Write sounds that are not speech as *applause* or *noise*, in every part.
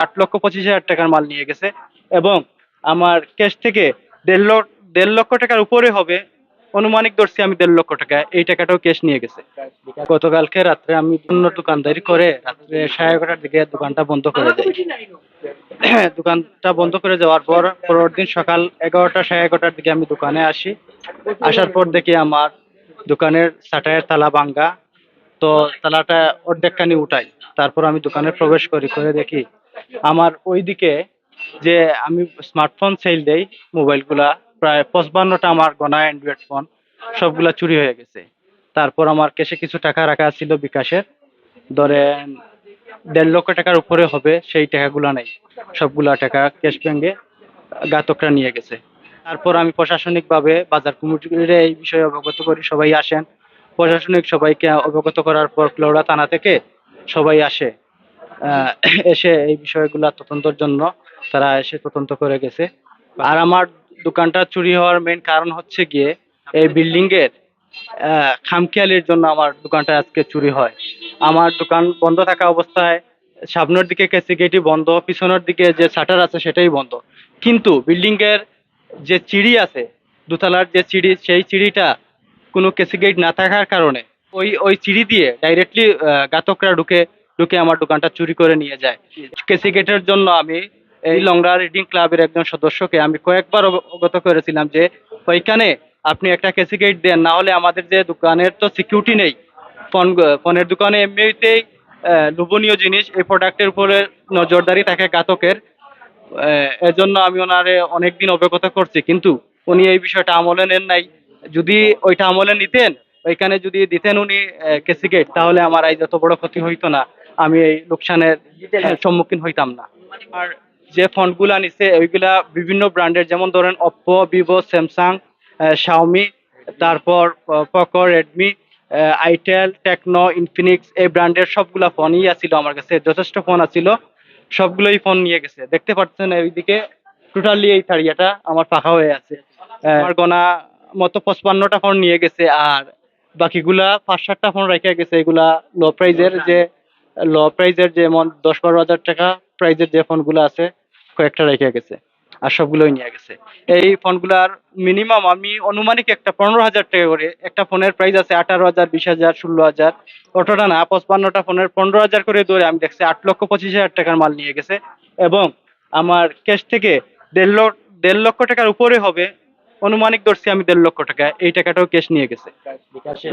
আট লক্ষ পঁচিশ হাজার টাকার মাল নিয়ে গেছে এবং আমার ক্যাশ থেকে দেড় লক্ষ দেড় লক্ষ টাকার উপরে হবে। অনুমানিক ধরছি আমি দেড় লক্ষ টাকা। এই টাকাটাও ক্যাশ নিয়ে গেছে। গতকালকে রাত্রে আমি অন্য দোকানদারি করে রাত্রে সাড়ে এগারোটার দিকে দোকানটা বন্ধ করে দেয়। *coughs* দোকানটা বন্ধ করে যাওয়ার পর পরের দিন সকাল এগারোটা সাড়ে এগারোটার দিকে আমি দোকানে আসি। আসার পর দেখি আমার দোকানের শাটারের তালা ভাঙ্গা। তো তালাটা অর্ধেকখানি উঠাই। তারপর আমি দোকানে প্রবেশ করি, করে দেখি আমার ওইদিকে যে আমি স্মার্টফোন সেল দেই মোবাইলগুলা, প্রায় পঁচপান্নটা আমার গোনা অ্যান্ড্রয়েড ফোন সবগুলা চুরি হয়ে গেছে। তারপর আমার কেসে কিছু টাকা রাখা ছিল বিকাশের। ধরেন দেড় লক্ষ টাকার উপরে হবে, সেই টাকাগুলো নেই। সবগুলা টাকা ক্যাশ ব্যাঙ্কে ঘাতকরা নিয়ে গেছে। তারপর আমি প্রশাসনিকভাবে বাজার কমিটির এই বিষয়ে অবগত করি, সবাই আসেন। প্রশাসনিক সবাইকে অবগত করার পর ক্লোরা থানা থেকে সবাই আসে। এসে এই বিষয়গুলা তদন্তর জন্য তারা এসে তদন্ত করে গেছে। আর আমার দোকানটা চুরি হওয়ার মেন কারণ হচ্ছে গিয়ে এই বিল্ডিং এর খামখেয়ালির জন্য আমার দোকানটা আজকে চুরি হয়। আমার দোকান বন্ধ থাকা অবস্থায় সামনের দিকে কেসি গেটই বন্ধ, পিছনের দিকে যে শাটার আছে সেটাই বন্ধ। কিন্তু বিল্ডিং এর যে চিড়ি আছে, দোতলার যে চিড়ি, সেই চিড়িটা কোনো কেসি গেট না থাকার কারণে ওই ওই চিড়ি দিয়ে ডাইরেক্টলি ঘাতকরা ঢুকে ঢুকে আমার দোকানটা চুরি করে নিয়ে যায়। কেসি গেটের জন্য আমি এই লংরা রিডিং ক্লাবের একজন সদস্যকে আমি কয়েকবার অবগত করেছিলাম যে, ওইখানে আপনি একটা কেসি গেট দেন, না হলে আমাদের যে দোকানের তো সিকিউরিটি নেই। ফোন, ফোনের দোকানে এমনিতেই লোভনীয় জিনিস, এই প্রোডাক্টের উপরে নজরদারি থাকে ঘাতকের। এজন্য আমি ওনারে অনেকদিন অবগত করছি, কিন্তু উনি এই বিষয়টা আমলে নেন নাই। যদি ওইটা আমলে নিতেন, ওইখানে যদি দিতেন উনি কেসিগেট তাহলে আমার এই যত বড় ক্ষতি হইতো না। আমি এই লোকসানের সম্মুখীন হইতাম না। আর যে ফোনগুলা নিছে ওইগুলা বিভিন্ন ব্র্যান্ডের যেমন ধরেন অপ্পো ভিভো স্যামসাং শাওমি তারপর Poco Redmi itel Tecno Infinix এই ব্র্যান্ডের সবগুলা ফোনই আছিল আমার কাছে যথেষ্ট ফোন আছিল। সবগুলোই ফোন নিয়ে গেছে। দেখতে পাচ্ছেন এইদিকে টোটালি এই থারিয়াটা আমার ফাঁকা হয়ে আছে। আমার গোনা মতো পঁচপান্নটা ফোন নিয়ে গেছে আর বাকিগুলা পাঁচ সাতটা ফোন রেখে গেছে এগুলা লো প্রাইজের যে লো প্রাইজের যেমন দশ বারো হাজার টাকা প্রাইজের যে ফোনগুলো আছে, কয়েকটা রেখে গেছে আর সবগুলোই নিয়ে গেছে। এই ফোনগুলার মিনিমাম আমি অনুমানিক একটা পনেরো হাজার টাকা করে একটা ফোনের প্রাইস আছে আঠারো হাজার, বিশ হাজার, ষোলো হাজার অটোটা না, পঁচপান্নটা ফোনের পনেরো হাজার করে ধরে আমি দেখছি আট লক্ষ পঁচিশ হাজার টাকার মাল নিয়ে গেছে। এবং আমার ক্যাশ থেকে দেড় লক্ষ দেড় লক্ষ টাকার উপরে হবে অনুমানিক ধরছি আমি দেড় লক্ষ টাকা। এই টাকাটাও ক্যাশ নিয়ে গেছে।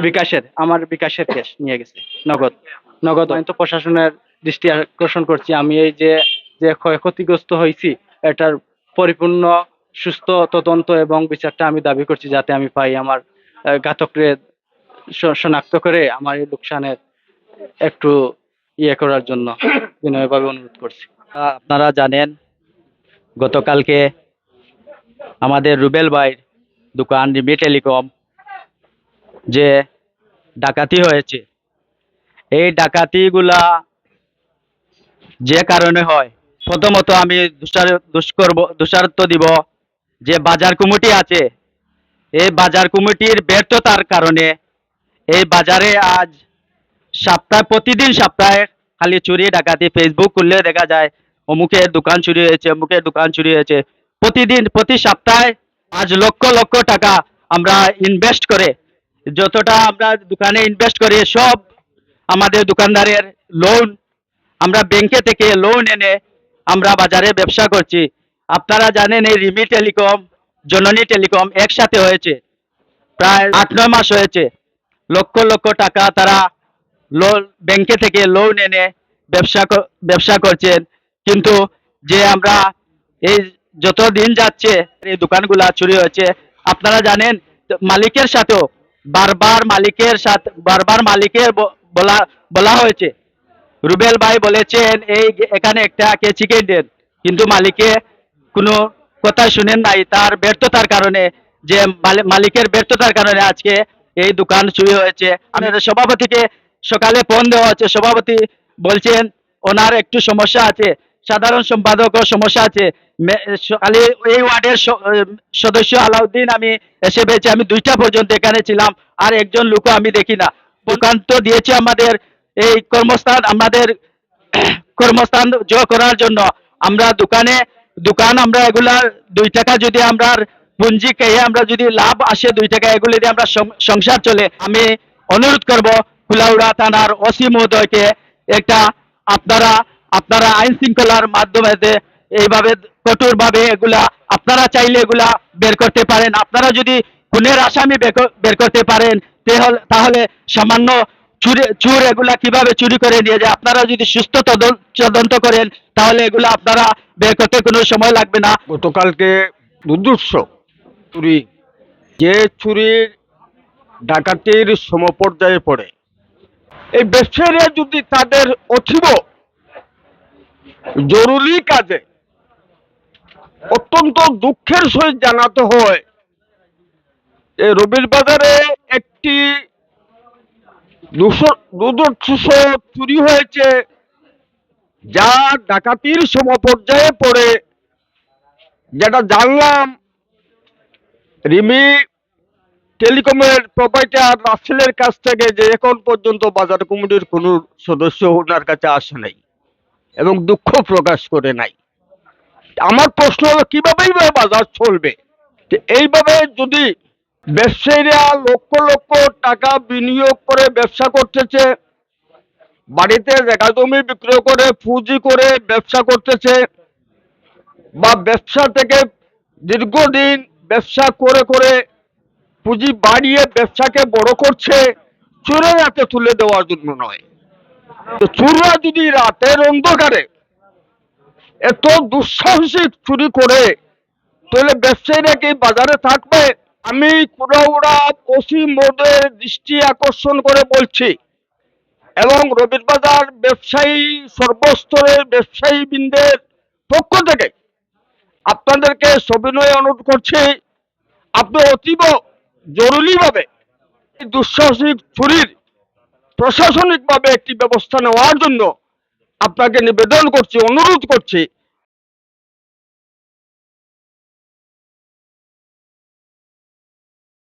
বিকাশের? আমার বিকাশের ক্যাশ নিয়ে গেছে নগদ। নগদ আমি তো প্রশাসনের দৃষ্টি আকর্ষণ করছি। আমি এই যে যে ক্ষয়ক্ষতিগ্রস্ত হয়েছি এটার পরিপূর্ণ সুস্থ তদন্ত এবং বিচারটা আমি দাবি করছি যাতে আমি পাই আমার আহ, ঘাতকরে শনাক্ত করে আমার এই লোকসানের একটু ইয়ে করার জন্য বিনয়ভাবে অনুরোধ করছি। আহ, আপনারা জানেন গতকালকে আমাদের রুবেল ভাইয়ের দোকান রিমি টেলিকম যে ডাকাতি হয়েছে। এই ডাকাতিগুলা যে কারণে হয়, প্রথমত আমি দোষার দোষারত্ব দিব যে বাজার কমিটি আছে। এই বাজার কমিটির ব্যর্থতার কারণে এই বাজারে আজ সপ্তাহে প্রতিদিন সপ্তাহে খালি চুরি, ডাকাতি ফেসবুক খুললে দেখা যায় অমুকের দোকান চুরি হয়েছে, অমুকের দোকান চুরি হয়েছে। প্রতিদিন, প্রতি সপ্তাহে আজ লক্ষ লক্ষ টাকা আমরা ইনভেস্ট করে, যতটা আমরা দোকানে ইনভেস্ট করি, সব আমাদের দোকানদারের লোন আমরা ব্যাংকে থেকে লোন এনে আমরা বাজারে ব্যবসা করছি। আপনারা জানেন এই রিমি টেলিকম জননী টেলিকম একসাথে হয়েছে, প্রায় আট, নয় মাস হয়েছে। লক্ষ লক্ষ টাকা তারা লোন ব্যাংকে থেকে লোন এনে ব্যবসা ব্যবসা করছেন। কিন্তু যে আমরা এই যত দিন যাচ্ছে, এই দোকানগুলা চুরি হচ্ছে আপনারা জানেন, মালিকের সাথেও, বারবার মালিকের সাথে, বারবার মালিকের বলা বলা হয়েছে। রুবেল ভাই বলেছেন, এই এখানে একটা কে চিকেন দেন কিন্তু মালিকে কোনো কথা শুনেন নাই, তার ব্যর্থতার কারণে, যে মালি- মালিকের ব্যর্থতার কারণে আজকে এই দোকান চুরি হয়েছে। আমাদের সভাপতিকে সকালে ফোন দেওয়া হচ্ছে, সভাপতি বলছেন, ওনার একটু সমস্যা আছে। সাধারণ সম্পাদকও সমস্যা আছে। সকালে এই ওয়ার্ডের সদস্য আলাউদ্দিন আমি এসে পেয়েছি। আমি দুইটা পর্যন্ত এখানে ছিলাম, আর একজন লোকও আমি দেখি না। দোকান তো দিয়েছে আমাদের, এই কর্মস্থান, আমাদের *clears throat* কর্মস্থান জয় করার জন্য। আমরা দোকানে, দোকান আমরা এগুলা, দুই টাকা যদি আমরা পুঞ্জি খেয়ে আমরা যদি লাভ আসে, দুই টাকা এগুলি দিয়ে আমরা সংসার চলে। আমি অনুরোধ করব কুলাউড়া থানার ওসি মহোদয়কে একটা আপনারা আপনারা আইন শৃঙ্খলার মাধ্যমে এইভাবে কঠোরভাবে এগুলা, আপনারা চাইলে এগুলা বের করতে পারেন। আপনারা যদি খুনের আসামি বের করতে পারেন, তেহল- সামান্য চুরি এগুলা কীভাবে চুরি করে নিয়ে যায়? আপনারা যদি সুস্থ তদন্ত করেন, তাহলে এগুলা আপনারা বের করতে কোনো সময় লাগবে না। গতকালকে দুর্দৃশ্য চুরি। যে চুরির ডাকাতির সমপর্যায়ে পড়ে। এই ব্যবসায়ীরা যদি তাদের অথিব জরুরি কাজে। অত্যন্ত দুঃখের সহিত জানাতে হয় এই রবির বাজারে একটি দুশো চুরি হয়েছে যা ডাকাতির সমপর্যায়ে পড়ে। যেটা জানলাম, রিমি টেলিকমের প্রোপাইটার রাসেলের কাছ থেকে যে এখন পর্যন্ত বাজার কমিটির কোনো সদস্য ওনার কাছে আসে নাই। এবং দুঃখ প্রকাশ করে নাই। আমার প্রশ্ন হলো, কীভাবে এইভাবে বাজার চলবে? এইভাবে যদি ব্যবসায়ীরা লক্ষ লক্ষ টাকা বিনিয়োগ করে ব্যবসা করতেছে, বাড়িতে জায়গা জমি বিক্রয় করে, পুঁজি করে ব্যবসা করতেছে, বা ব্যবসা থেকে দীর্ঘদিন ব্যবসা করে করে পুঁজি বাড়িয়ে ব্যবসাকে বড় করছে, চোরের হাতে তুলে দেওয়ার জন্য নয়। চোররা যদি রাতের অন্ধকারে এত দুঃসাহসিক চুরি করে, তাহলে ব্যবসায়ীরা কি বাজারে থাকবে? আমি কুড়াউড়া পশ্চিম বোর্ডের দৃষ্টি আকর্ষণ করে বলছি। এবং রবির বাজার ব্যবসায়ী, সর্বস্তরের ব্যবসায়ী বৃন্দের পক্ষ থেকে আপনাদেরকে সবিনয় অনুরোধ করছি, আপনি অতীব জরুরিভাবে দুঃসাহসিক চুরির প্রশাসনিকভাবে একটি ব্যবস্থা নেওয়ার জন্য আপনাকে নিবেদন করছি অনুরোধ করছি।